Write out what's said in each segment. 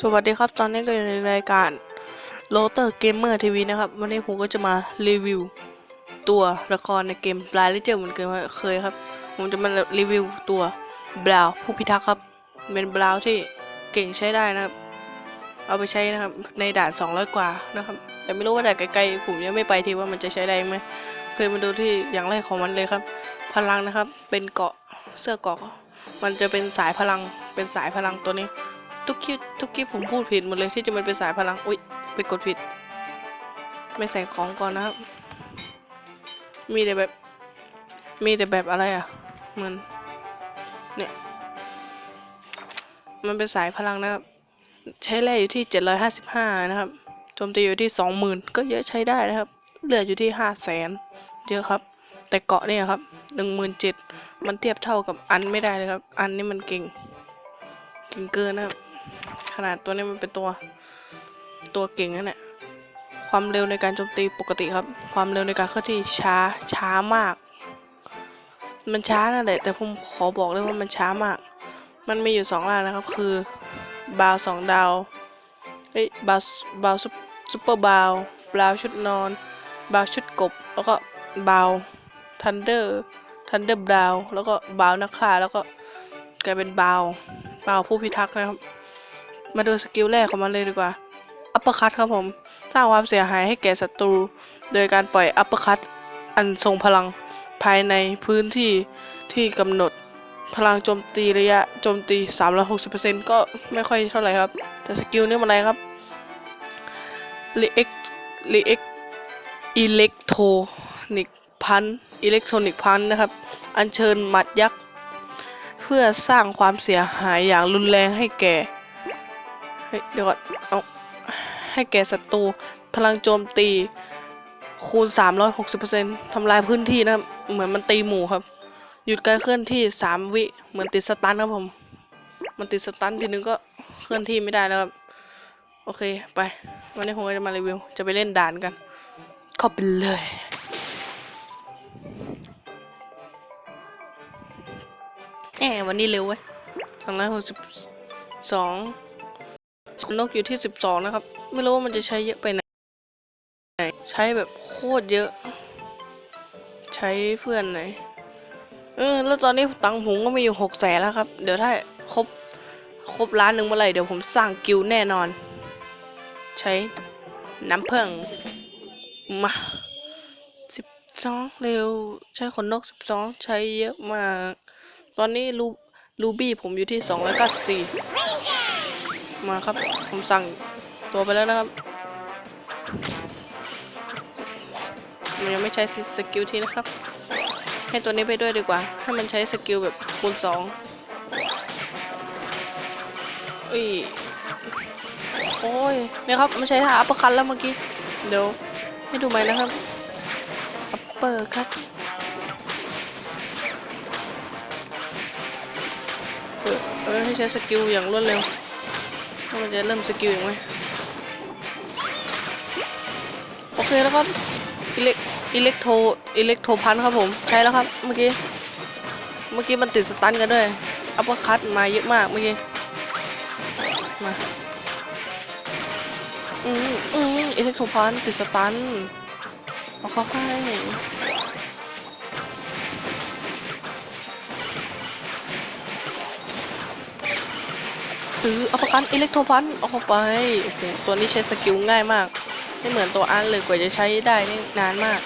สวัสดีครับ ตอนนี้ก็อยู่ในรายการ l o t e r Gamer TV นะครับ วันนี้ผมก็จะมารีวิว ตัวละครในเกม b l a d Legend เหมือนเคยครับ ผมจะมารีวิวตัวบราวผู้พิทักษ์ครับ เป็นบราวที่เก่งใช้ได้นะครับ เอาไปใช้นะครับ ในด่าน 200 กว่านะครับ แต่ไม่รู้ว่าด่านไกลๆผมยังไม่ไปทีว่ามันจะใช้ได้ไหมเคยมาดูที่อย่างแรกของมันเลยครับ พลังนะครับ เป็นเกาะเสื้อเกาะ มันจะเป็นสายพลัง เป็นสายพลังตัวนี้ ทุกคลิปทุกคลิปผมพูดผิดหมดเลยที่จะมันเป็นสายพลัง อุ๊ยไปกดผิด ไม่ใส่ของก่อนนะครับ มีแต่แบบ มีแต่แบบอะไรอะเหมือนเนี่ย มันเป็นสายพลังนะครับ ใช้แร่อยู่ที่ 755 นะครับ โจมตีอยู่ที่ 20,000 ก็เยอะใช้ได้นะครับ เลือดอยู่ที่ 500,000 เยอะครับ แต่เกาะเนี่ยครับ 17,000 มันเทียบเท่ากับอันไม่ได้เลยครับ อันนี้มันเก่งเก่งเกินนะครับ ขนาดตัวนี้มันเป็นตัว ตัวเก่งนั่นแหละความเร็วในการโจมตีปกติครับ ความเร็วในการเคลื่อนที่ช้าช้ามาก มันช้านั่นแหละ แต่ผมขอบอกเลยว่ามันช้ามาก มันมีอยู่สองล่างนะครับ คือบาวสองดาวเอ้ยบาวบาวซุปเปอร์บาวบาวชุดนอน บาวชุดกบ แล้วก็บาวทันเดอร์ทันเดอร์บาวแล้วก็บาวนักฆ่าแล้วก็กลายเป็นบาวบาวผู้พิทักษ์นะครับ มาดูสกิลแรกของมันเลยดีกว่า อัปเปอร์คัตครับผม สร้างความเสียหายให้แก่ศัตรู โดยการปล่อยอัปเปอร์คัตอันทรงพลังภายในพื้นที่ที่กำหนด พลังโจมตีระยะโจมตี 360%ก็ไม่ค่อยเท่าไหร่ครับ แต่สกิลนี้มันอะไรครับรีเอ็กรีเอ็กอิเล็กโทนิกพันอิเล็กทรอนิกพันนะครับ อัญเชิญหมัดยักษ์ เพื่อสร้างความเสียหายอย่างรุนแรงให้แก่ เฮ้ยเดี๋ยวก่อนเอาให้แก่ศัตรูพลังโจมตีคูณ 360%ทำลายพื้นที่นะครับเหมือนมันตีหมู่ครับ หยุดการเคลื่อนที่ 3 วิ เหมือนติดสตันครับผม มันติดสตันทีนึงก็เคลื่อนที่ไม่ได้แล้วครับ โอเคไป วันนี้ผมจะมารีวิว จะไปเล่นด่านกัน เข้าไปเลย แหมวันนี้เร็วเว้ยสองร้อยหกสิบสอง นกอยู่ที่สิบสองนะครับ ไม่รู้ว่ามันจะใช้เยอะไปไหน ใช้แบบโคตรเยอะ ใช้เพื่อนไหน เออ แล้วตอนนี้ตังค์ผมก็มีอยู่หกแสนแล้วครับ เดี๋ยวถ้าครบ ครบล้านหนึ่งเมื่อไหร่เดี๋ยวผมสร้างกิลแน่นอน ใช้น้ำเพิ่งมาสิบสองเร็ว ใช้ขนนกสิบสองใช้เยอะมาก ตอนนี้รูรูบี้ผมอยู่ที่สองร้อยเก้าสิบสี่ มาครับ ผมสั่งตัวไปแล้วนะครับมันยังไม่ใช้สกิลทีนะครับ ให้ตัวนี้ไปด้วยดีกว่า ให้มันใช้สกิลแบบคูณสองอุ้ย โอ้ยเนี่ยครับมันใช้ท่าอัปเปอร์คัตแล้วเมื่อกี้ เดี๋ยว ให้ดูไหมนะครับ อัปเปอร์คัตเออเออให้ใช้สกิลอย่างรวดเร็ว ถ้ามันจะเริ่มสกิลอย่างไรโอเคแล้วครับอิเล็กอิเล็กโทอิเล็กโทพันครับผมใช้แล้วครับเมื่อกี้เมื่อกี้มันติดสตันกันด้วยอัปเปอร์คัตมาเยอะมากเมื่อกี้มาอืมอืมอิเล็กโทพันติดสตันเอาเข้าไป อืออาประกันอิเล็กโทรพันเอาไปโอ้โหตัวนี้ใช้สกิลง่ายมากไม่เหมือนตัวอันเลยกว่าจะใช้ได้นี่นานมาก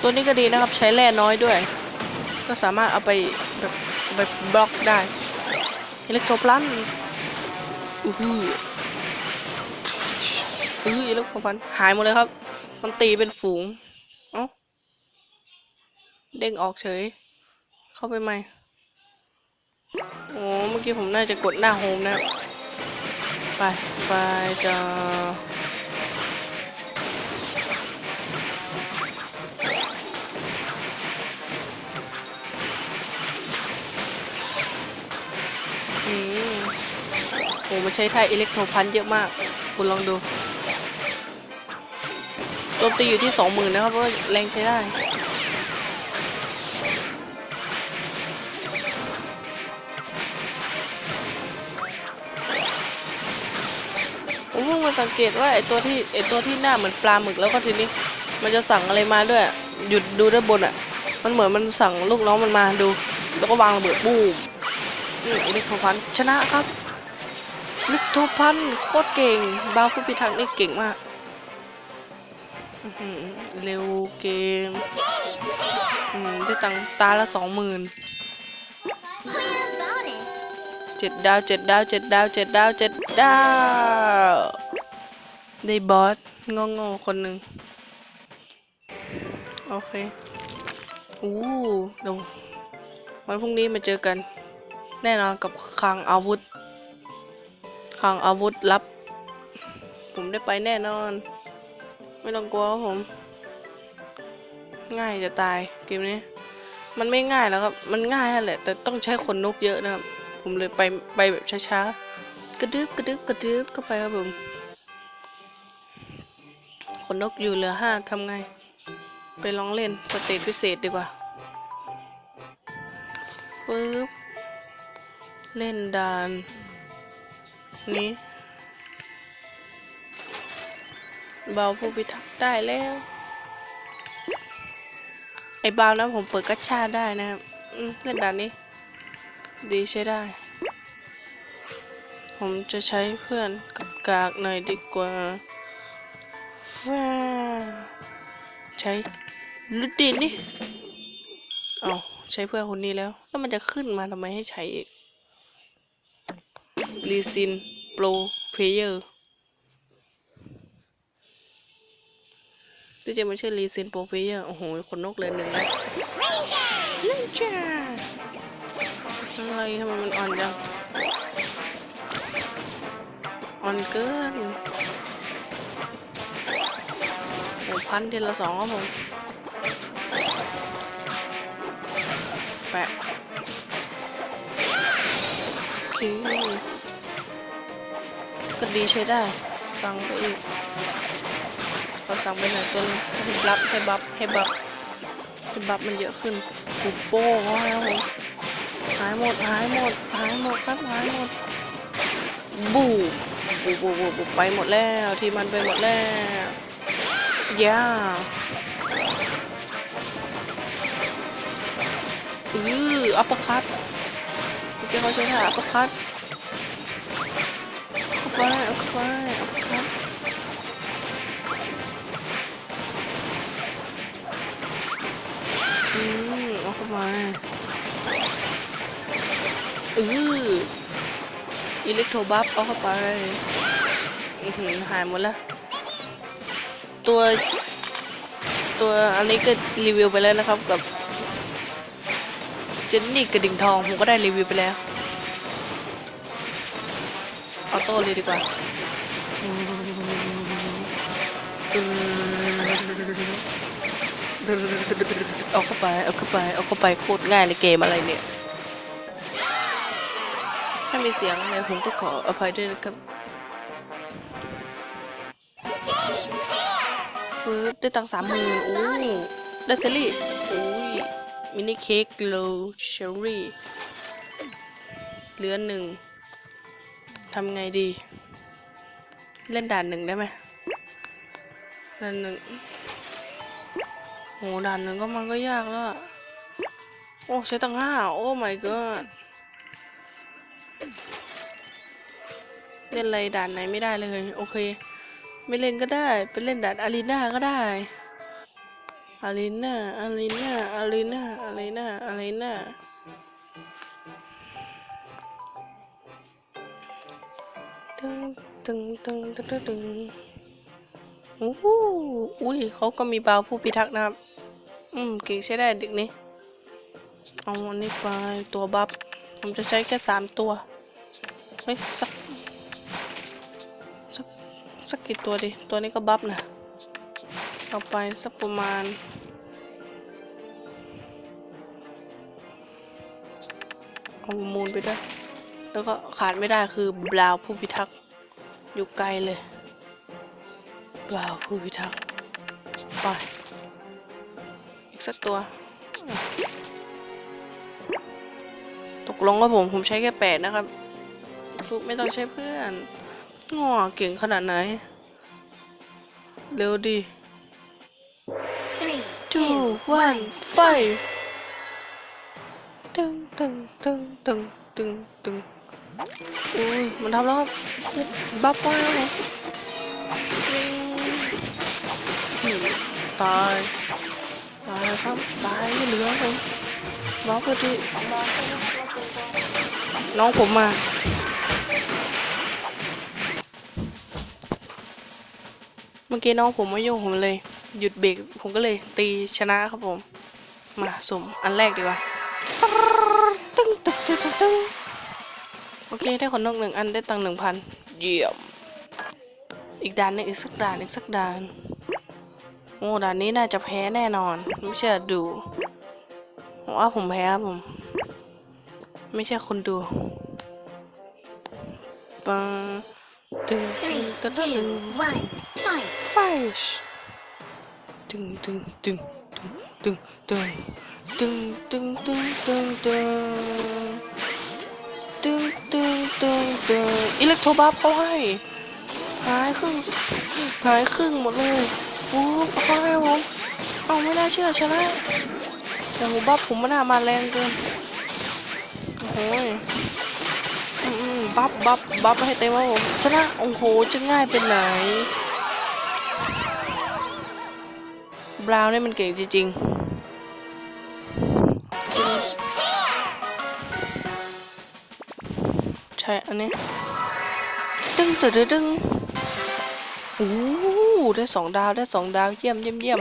ตัวนี้ก็ดีนะครับใช้แร่น้อยด้วย ก็สามารถเอาไปแบบไปบล็อกได้อิเล็กโทรพันอือหืออืออิเล็กโทรพันหายหมดเลยครับ มันตีเป็นฝูงเอ้าเด้งออกเฉย เข้าไปใหม่ โอ้เมื่อกี้ผมน่าจะกดหน้าโฮมนะ ไป ไปจ้าอืมโอ้มันใช้ท่าอิเล็กโทรพันเยอะมาก คุณลองดูโจมตีอยู่ที่สองหมื่นนะครับเพราะว่าแรงใช้ได้ มาสังเกตว่าไอตัวที่ไอตัวที่หน้าเหมือนปลาหมึกแล้วก็ทีนี้ มันจะสั่งอะไรมาด้วย หยุดดูด้านบนอะ มันเหมือนมันสั่งลูกน้องมันมาดู แล้วก็วางระเบิดบูมนี่ไอเด็กพันชนะครับลิทโทพันโคตรเก่งบาวผู้พิทักษ์นี่เก่งมากเร็วเกมอืมได้ตังตาละสองหมื่นเจ็ดดาวเจ็ดดาวเจ็ดดาวเจ็ดดาวเจ็ดดาว ได้บอสงงๆคนหนึ่งโอเค อู้เดี๋ยววันพรุ่งนี้มาเจอกัน แน่นอนกับคลังอาวุธคลังอาวุธลับ ผมได้ไปแน่นอน ไม่ต้องกลัวครับผม ง่ายจะตายเกมนี้ มันไม่ง่ายแล้วครับ มันง่ายแหละ แต่ต้องใช้ขนนกเยอะนะครับ ผมเลยไปไปแบบช้าๆ กระดึบกระดึบกระดึบก็ไปครับผม นนกอยู่เหลือห้าทำไง ไปลองเล่นสเตจพิเศษดีกว่าปึ๊บเล่นด่าน นี้ เบาผู้พิทักษ์ได้แล้ว ไอ้บาวนะผมเปิดกัชชาได้นะครับเล่นด่านนี้ ดีใช้ได้ ผมจะใช้เพื่อนกับกากหน่อยดีกว่า ว้าใช้ลุดดินนี่เอาใช้เพื่อคนนี้แล้ว แล้วมันจะขึ้นมาทำไมให้ใช้อีกลีซินโปรเพเยอร์ที่จริงมันชื่อลีซินโปรเพเยอร์โอ้โห คนนกเลยหนึ่งแล้ว Ranger. จ้าอะไรทำไมมันอ่อนจัง อ่อนเกิน โอ้พันทีละสองครับผมแปะโอเคก็ดีใช้ได้ สั่งไปอีกเราสั่งไปหน่อยตัวให้บัฟให้บัฟให้บัฟให้บัฟมันเยอะขึ้นปุบโป้เขาให้ครับผมหายหมดหายหมดหายหมดครับหายหมดบูบูบูบูบูไปหมดแล้ว ที่มันไปหมดแล้ว ย่าอืออัปเปอร์คัตเมื่อกี้เขาใช้ท่าอัปเปอร์คัตเข้าไปอาเข้าไปอัปเปอร์คัตอืมเอาเข้าไปอืออิเล็กโทรบัฟเอาเข้าไปอื้อหือหายหมดแล้ว ตัว ตัวอันนี้ก็รีวิวไปแล้วนะครับกับเจนนี่กระดิ่งทองผมก็ได้รีวิวไปแล้วออโต้เลยดีกว่าเอาเข้าไปเอาเข้าไปเอาเข้าไปโคตรง่ายเลยเกมอะไรเนี่ย ถ้ามีเสียงอะไรผมก็ขออภัยด้วยนะครับ ฟืบได้ตังสามหมื่นโอ้ได้เซรี่โอ้ยมินิเค้กโลเชอรี่เหลือหนึ่งทำไงดี เล่นด่านหนึ่งได้ไหมด่านหนึ่งโหด่านหนึ่งก็มันก็ยากแล้วอะโอ้ใช้ตังห้าโอ้ my god เล่นอะไรด่านไหนไม่ได้เลย โอเค ไม่เล่นก็ได้ ไปเล่นด่านอารีนาก็ได้อารีนาอารีนาอารีนาอารีนาอารีนาตึงตึงตึงตึงตึงตึงโอ้โหอุ้ยเขาก็มีบาวผู้พิทักษ์นะครับ อืม เก่งใช้ได้เด็กนี้ เอาอันนี้ไปตัวบัฟผมจะใช้แค่สามตัว เฮ้ย สัก สักกี่ตัวดิ ตัวนี้ก็บัฟนะเอาไปสักประมาณเอามูลไปด้วย แล้วก็ขาดไม่ได้คือบราวผู้พิทักษ์อยู่ไกลเลยบราวผู้พิทักษ์ไปอีกสักตัว ตกลงว่าผมผมใช้แค่แปดนะครับฟุกไม่ต้องใช้เพื่อน ง้อเก่งขนาดไหน เร็วดิ three, two two, one one, fight ตึงตึงตึงตึงตึงตึงอุ้ยมันทำแล้วครับบัฟไปแล้วเหรออืมตายตายครับตายไม่เหลือผมบัฟพอดีน้องผมมา เมื่อกี้น้องผมไม่ยุ่งผมเลย หยุดเบรกผมก็เลยตีชนะครับผม มาสุ่มอันแรกดีกว่าตึ้งตึ้งตึ้งตึ้งโอเคได้ขนนกหนึ่งอันได้ตังหนึ่งพันเยี่ยม อีกด่านนึงอีกสักด่านอีกสักด่านโอ้ด่านนี้น่าจะแพ้แน่นอน ไม่เชื่อดูผมว่าผมแพ้ครับผม ไม่ใช่คนดูปังตึงตึงตึงตึง fight. Fish. ตึงตึงตึงตึงตึงตึงตึงตึงตึงตึงตึงตึงตึงตึงอิเล็กโทรบัฟเอาให้หายครึ่งหายครึ่งหมดเลยโอ้เอาให้ผมเอาไม่น่าเชื่อชนะแต่ผมบัฟผมมันน่ามาแรงเกินโอ้ยอืมอืมบัฟบัฟบัฟให้เต็มว่าผมชนะโอ้โหจะง่ายเป็นไหน บราวน์นี่มันเก่งจริงๆ ใช่ อันนี้ตึ้งตึ้งตึ้งโอ้ได้สองดาวได้สองดาวเยี่ยมเยี่ยมเยี่ยม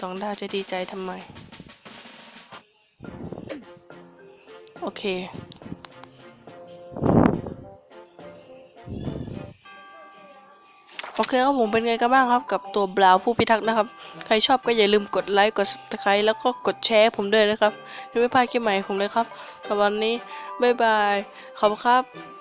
สองดาวจะดีใจทำไม โอเค โอเคครับผมเป็นไงกันบ้างครับกับตัวบราวน์ผู้พิทักษ์นะครับ ใครชอบก็อย่าลืมกดไลค์กด subscribe แล้วก็กดแชร์ผมด้วยนะครับจะไม่พลาดคลิปใหม่ผมเลยครับสำหรับวันนี้บ๊ายบายขอบคุณครับ